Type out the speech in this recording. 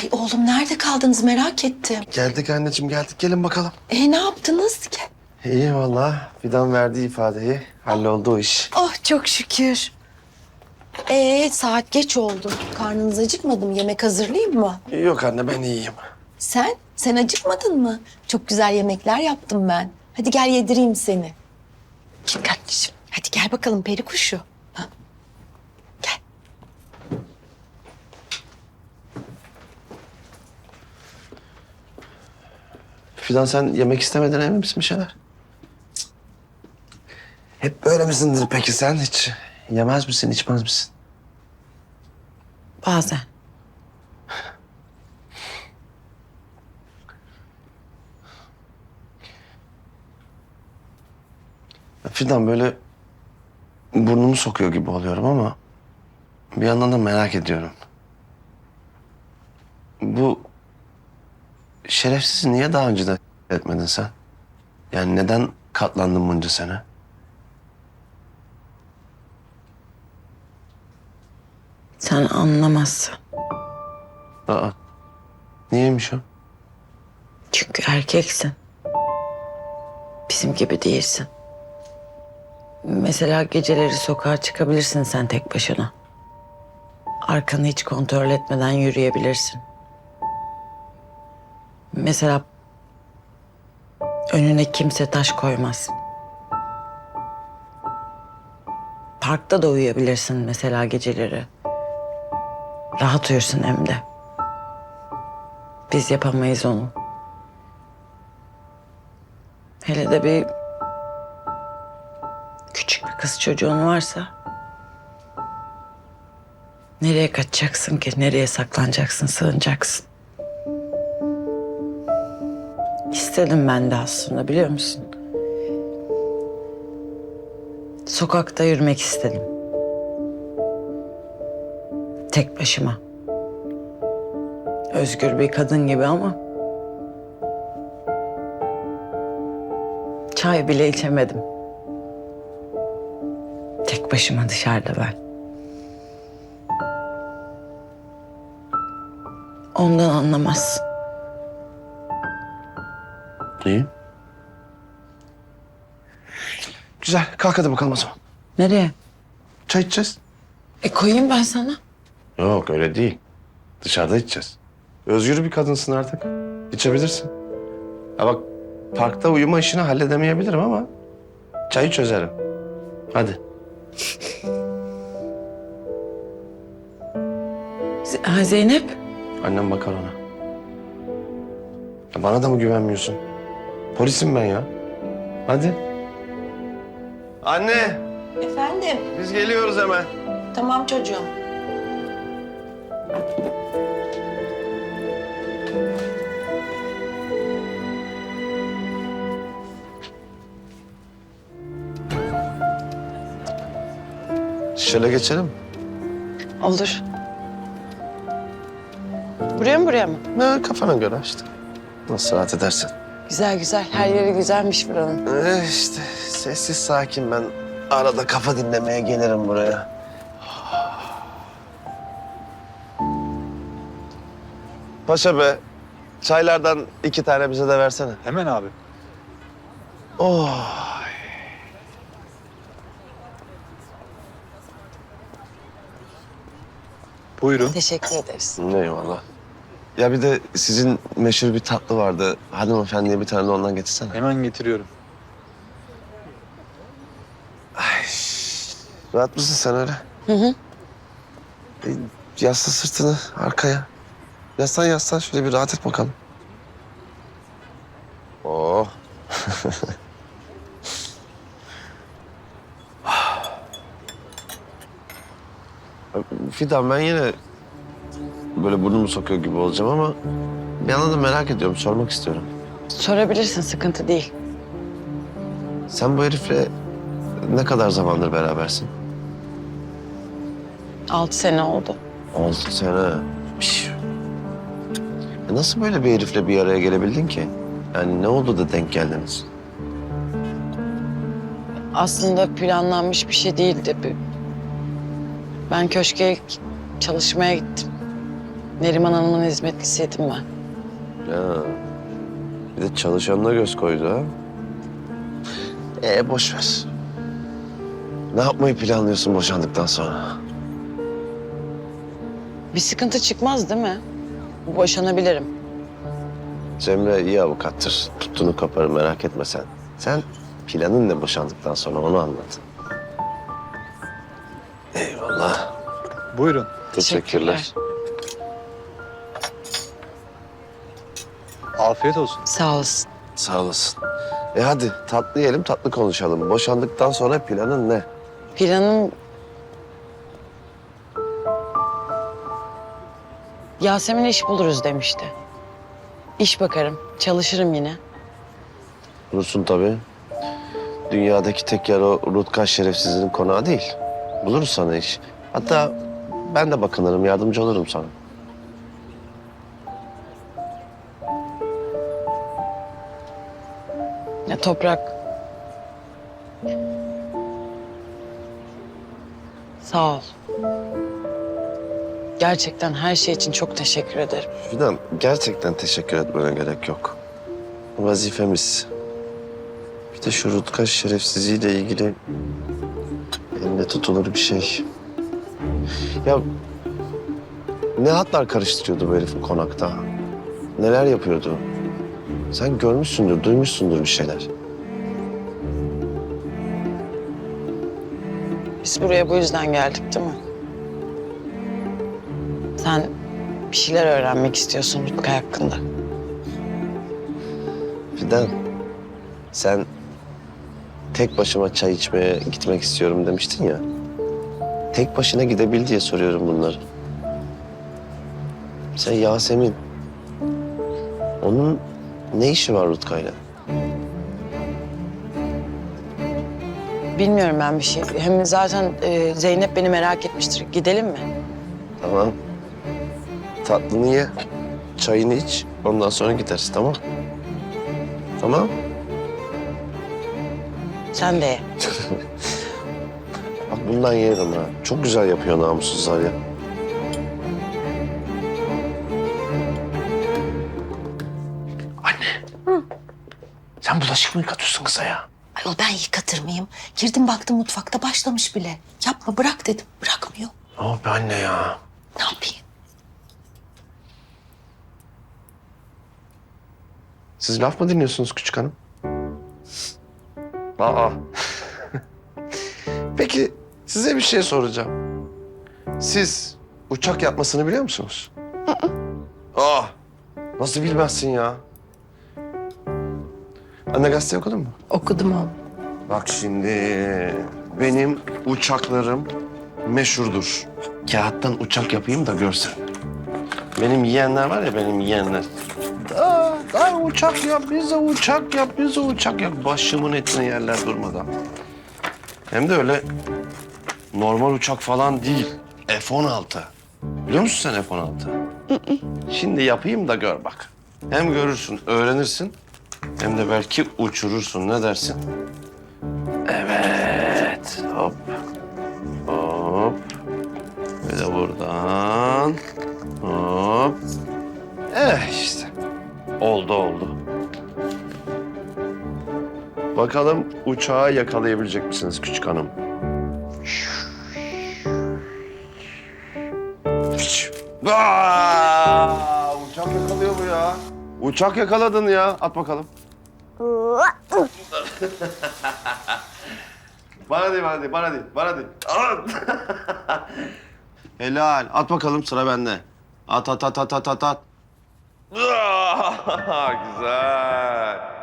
Ay oğlum nerede kaldınız merak ettim. Geldik anneciğim geldik gelin bakalım. E ne yaptınız ki? İyi vallahi Fidan verdiği ifadeyi halloldu o iş. Oh çok şükür. Ee saat geç oldu. Karnınız acıkmadı mı? Yemek hazırlayayım mı? Yok anne ben iyiyim. Sen? Sen acıkmadın mı? Çok güzel yemekler yaptım ben. Hadi gel yedireyim seni. Gel kardeşim. Hadi gel bakalım peri kuşu. Fidan sen yemek istemeden emin misin bir şeyler? Cık. Hep böyle misindir peki sen hiç? Yemez misin, içmez misin? Bazen. Fidan böyle burnumu sokuyor gibi oluyorum ama bir yandan da merak ediyorum. Bu şerefsizi niye daha önceden etmedin sen? Yani neden katlandın bunca sene? Sen anlamazsın. Aa, niyeymiş o? Çünkü erkeksin. Bizim gibi değilsin. Mesela geceleri sokağa çıkabilirsin sen tek başına. Arkanı hiç kontrol etmeden yürüyebilirsin. Mesela önüne kimse taş koymaz. Parkta da uyuyabilirsin mesela geceleri. Rahat uyursun hem de. Biz yapamayız onu. Hele de bir küçük bir kız çocuğun varsa nereye kaçacaksın ki? Nereye saklanacaksın, sığınacaksın? İstedim ben de aslında biliyor musun? Sokakta yürümek istedim. Tek başıma. Özgür bir kadın gibi ama çay bile içemedim. Tek başıma dışarıda ben. Ondan anlamaz. İyi. Güzel. Kalk hadi bakalım o zaman. Nereye? Çay içeceğiz. E koyayım ben sana. Yok öyle değil. Dışarıda içeceğiz. Özgür bir kadınsın artık. İçebilirsin. Ha bak parkta uyuma işini halledemeyebilirim ama çayı çözerim. Hadi. Z- ha, Zeynep. Annem bakar ona. Ya Bana da mı güvenmiyorsun? Polisim ben ya. Hadi. Anne, Efendim? biz geliyoruz hemen. Tamam çocuğum. Şöyle geçelim. Olur. Buraya mı buraya mı? Ne kafana göre işte. Nasıl rahat edersen. Güzel güzel. Her yeri güzelmiş buranın. Ee, işte sessiz sakin ben arada kafa dinlemeye gelirim buraya. Paşa be, çaylardan iki tane bize de versene. Hemen abi. Oh. Buyurun. Teşekkür ederiz. Eyvallah. Ya bir de sizin meşhur bir tatlı vardı. Hanımefendiye bir tane de ondan getirsene. Hemen getiriyorum. Rahat mısın sen öyle? Hı hı. E, yasla sırtını arkaya. Yaslan yaslan şöyle bir rahat et bakalım. Oh. Fidan ben yine böyle burnumu sokuyor gibi olacağım ama bir yandan da merak ediyorum, sormak istiyorum. Sorabilirsin sıkıntı değil. Sen bu herifle ne kadar zamandır berabersin? Altı sene oldu. Altı sene. Piş. E Nasıl böyle bir herifle bir araya gelebildin ki? Yani ne oldu da denk geldiniz? Aslında planlanmış bir şey değildi. Ben köşke çalışmaya gittim. Neriman Hanım'ın hizmetlisiydim ben. Ya. Bir de çalışanına göz koydu ha. Ee boş ver. Ne yapmayı planlıyorsun boşandıktan sonra? Bir sıkıntı çıkmaz değil mi? Boşanabilirim. Cemre iyi avukattır. Tuttuğunu kaparır merak etme sen. Sen planın ne boşandıktan sonra onu anlat. Eyvallah. Buyurun. Teşekkürler. Afiyet olsun. Sağ olasın. Sağ olasın. E hadi tatlı yiyelim tatlı konuşalım. Boşandıktan sonra planın ne? Planım... Yasemin iş buluruz demişti. İş bakarım, çalışırım yine. Bulursun tabii. Dünyadaki tek yer o Rutka şerefsizinin konağı değil. Buluruz sana iş. Hatta ben de bakınırım, yardımcı olurum sana. Toprak... Sağ ol. Gerçekten her şey için çok teşekkür ederim. Fidan, gerçekten teşekkür etmene gerek yok. Vazifemiz. Bir de şu Rutka şerefsizliğiyle ilgili elle tutulur bir şey. Ya ne hatlar karıştırıyordu bu herif konakta? Neler yapıyordu? Sen görmüşsündür, duymuşsundur bir şeyler. Biz buraya bu yüzden geldik değil mi? Sen bir şeyler öğrenmek istiyorsun Rutkay hakkında. Fidan, sen tek başıma çay içmeye gitmek istiyorum demiştin ya. Tek başına gidebil diye soruyorum bunları. Sen Yasemin. Onun ne işi var Rutkay'la? Bilmiyorum ben bir şey. Hem zaten e, Zeynep beni merak etmiştir. Gidelim mi? Tamam. Tatlını ye, çayını iç. Ondan sonra gideriz tamam? Tamam. Sen de ye. Bak bundan yerim ha. Çok güzel yapıyor namussuzlar ya. Sen bulaşık mı yıkatıyorsun kıza ya? Ayol ben yıkatır mıyım? Girdim baktım mutfakta başlamış bile. Yapma bırak dedim. Bırakmıyor. Oh be anne ya. Ne yapayım? Siz laf mı dinliyorsunuz küçük hanım? Aa. Peki size bir şey soracağım. Siz uçak yapmasını biliyor musunuz? Aa. Nasıl bilmezsin ya? Anne gazete okudun mu? Okudum oğlum. Bak şimdi benim uçaklarım meşhurdur. Kağıttan uçak yapayım da görsen. Benim yeğenler var ya benim yeğenler. Aa, ay uçak yap, bize uçak yap, bize uçak yap. Başımın etini yerler durmadan. Hem de öyle normal uçak falan değil. F-16. Biliyor musun sen F-16? Şimdi yapayım da gör bak. Hem görürsün, öğrenirsin. Hem de belki uçurursun. Ne dersin? Evet. Hop. Hop. Bir de buradan. Hop. Eh işte. Oldu oldu. Bakalım uçağı yakalayabilecek misiniz küçük hanım? Aa, uçak yakalıyor bu ya. Uçak yakaladın ya. At bakalım. Bana değil, bana değil, bana değil, bana değil. Helal. At bakalım sıra bende. At, at, at, at, at, at, Güzel.